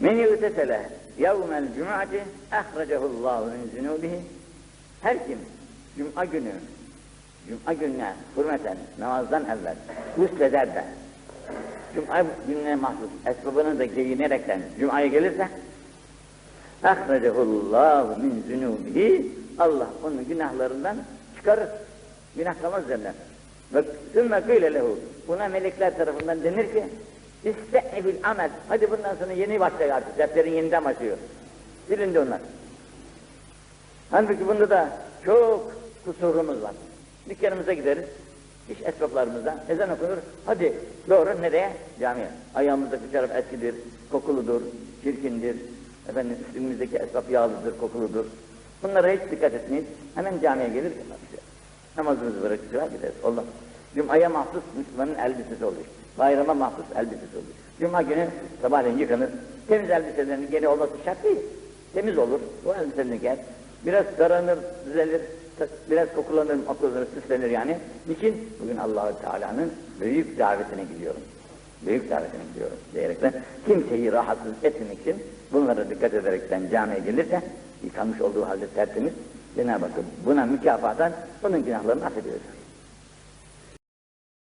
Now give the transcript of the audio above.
Men yıgtesele yevmel cum'ati ahrecehullâhu min zunubihi. Her kim Cuma günü, Cuma gününe hürmeten namazdan evvel gusleder de Cuma gününe mahsus esbabını da giyinerekten Cuma'ya gelirse ahrecehullâhu min zunubihi Allah onun günahlarından çıkarır. Günah kalmaz derler. Ve sümme kıyle lehu. Buna melekler tarafından denir ki İste'nifil amel. Hadi bundan sonra yeni başlıyor artık. Defterin yeniden başlıyor. Silindi onlar. Halbuki bunda da çok kusurumuz var. Dükkanımıza gideriz. İş esbaplarımızda ezan okunur. Hadi doğru nereye? Camiye. Ayağımızdaki çorap eskidir, kokuludur, çirkindir. Efendim üstümüzdeki esbap yağlıdır, kokuludur. Bunlara hiç dikkat etmeyiz. Hemen camiye gelir. Namazımızı bırakır gideriz. Allah. Cuma'ya mahsus Müslümanın elbisesi oluyor. Bayrama mahsus elbisesi oluyor. Cuma günü sabahleyin yıkanır. Temiz elbiselerini geri olması şart değil. Temiz olur. O elbiselerini giyer. Biraz taranır, düzelir. Biraz kokulanır, okullanır, süslenir yani. Niçin? Bugün Allahu Teala'nın büyük davetine gidiyorum. Büyük davetine gidiyorum diyerekten kimseyi rahatsız etmemek için bunlara dikkat ederekten camiye gelirse yıkanmış olduğu halde tertemiz Cenab-ı Hak buna mükafaten bunun günahlarını affediyor.